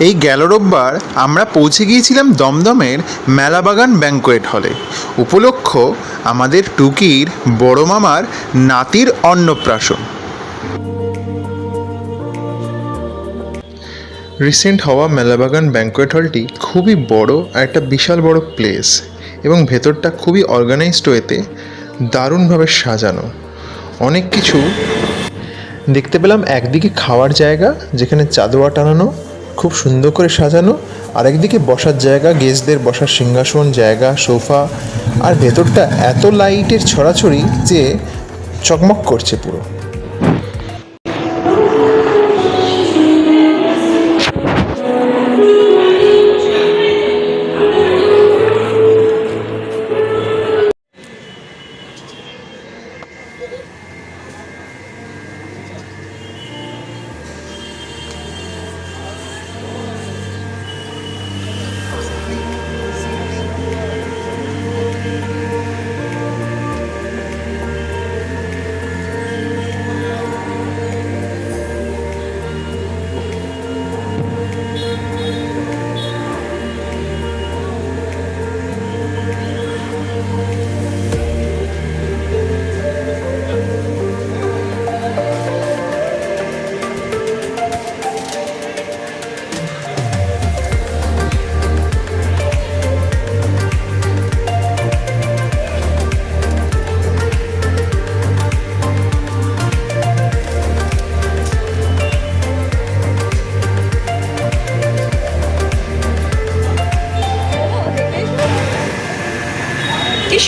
এই গেল রোববার আমরা পৌঁছে গিয়েছিলাম দমদমের মেলাবাগান ব্যাঙ্কোয়েট হলে। উপলক্ষ আমাদের টুকির বড় মামার নাতির অন্নপ্রাশন। রিসেন্ট হওয়া মেলাবাগান ব্যাঙ্কোয়েট হলটি খুবই বড় আর একটা বিশাল বড় প্লেস এবং ভেতরটা খুবই অর্গানাইজড ওয়েতে দারুণভাবে সাজানো। অনেক কিছু দেখতে পেলাম একদিকে খাওয়ার জায়গা, যেখানে চাদোয়া টানানো খুব সুন্দর করে সাজানো। আর একদিকে বসার জায়গা, গেস্টদের বসার সিংহাসন, জায়গা, সোফা। আর ভেতরটা এত লাইটের ছড়াছড়ি যে চকমক করছে পুরো।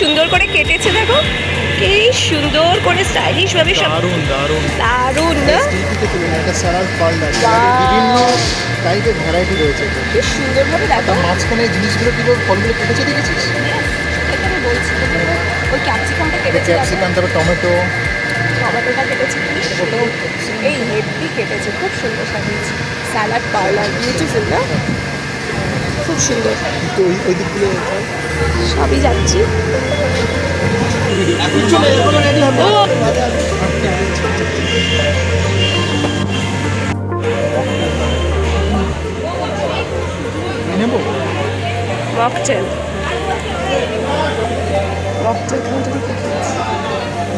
সুন্দর করে কেটেছে দেখো। কি সুন্দর করে স্টাইলিশ ভাবে সব দারুণ দারুণ। দারুণ না? Salad parlour Wow. বিভিন্ন টাইপের ভ্যারাইটি রয়েছে কি সুন্দর ভাবে দেখো। মাঝখানে জিনিসগুলো কি ফলগুলো কেটেছে দেখেছিস? এখানে বলছি ওই ক্যাপসিকামটা কেটেছে। ক্যাপসিকাম তারপর টমেটো। টমেটোটা কেটেছে এই হেভি কেটেছে খুব সুন্দর সাজিয়েছে। স্যালাড পার্লার বিউটিফুল না? খুব সুন্দর। ওই দিকগুলো সবই যাচ্ছি। মকটেল মকটেল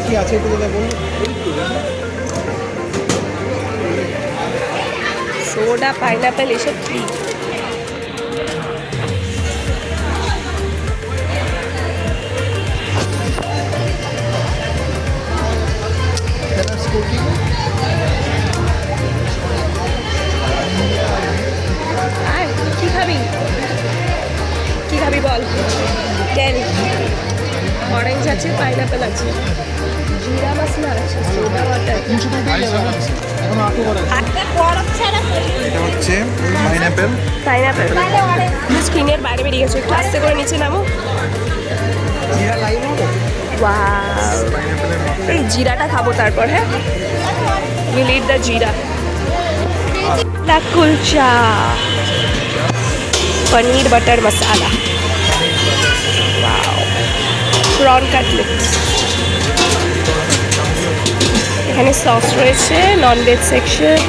কি আছে একটু দাদা বলুন? সোডা পাইনাপেল এসব কি? বল কেন অরেঞ্জ আছে পাইনাপেল আছে। জিরা মশলা আছে সোডা ওয়াটার এটা হচ্ছে পাইনঅ্যাপেল পাইনাপেল স্ক্রিনের বাইরে বেরিয়ে গেছে একটু আস্তে করে নিচে নামো। জিরা লাইম এই জিরাটা খাব তারপর হ্যাঁ? Will the jeera. Kulcha paneer butter masala prawn cutlet এখানে সস রয়েছে নন ভেজ সেকশন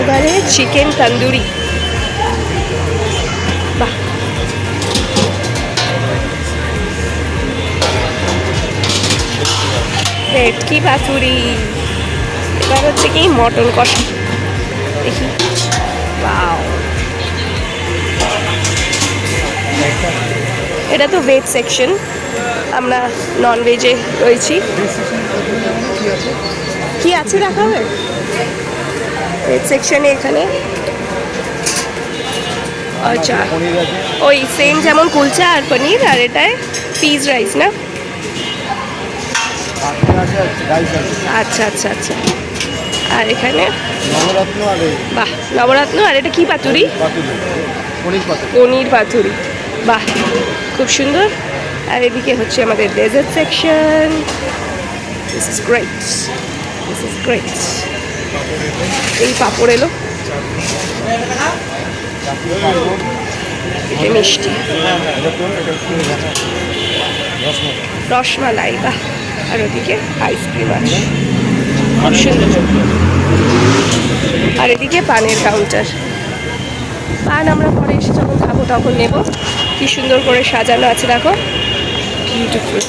এবারে চিকেন তন্দুরি বাহ। ভেটকি পাতুরি। এবার হচ্ছে কি মটন কষা। দেখি। বাও এটা তো ভেজ সেকশন আমরা নন ভেজে রয়েছি। কি আছে দেখা হবে ভেজ সেকশনে এখানে। আচ্ছা ওই সেম যেমন কুলচা আর পনির আর এটায় পিস রাইস না? আচ্ছা আচ্ছা আচ্ছা। আর এখানে? নবরত্ন আর বাহ নবরত্ন। আর এটা কি পাতুরি। পনির পাতুরি। বাহ। খুব সুন্দর। আর এদিকে হচ্ছে আমাদের dessert section this is great this is great এই পাপড় এলো। মিষ্টি। রসমালাই, বাহ। আর ওদিকে আইসক্রিম আছে। খুব সুন্দর। আর এদিকে পানের কাউন্টার পান আমরা পরে এসে যখন খাব তখন নেব। কি সুন্দর করে সাজানো আছে দেখো। বিউটিফুল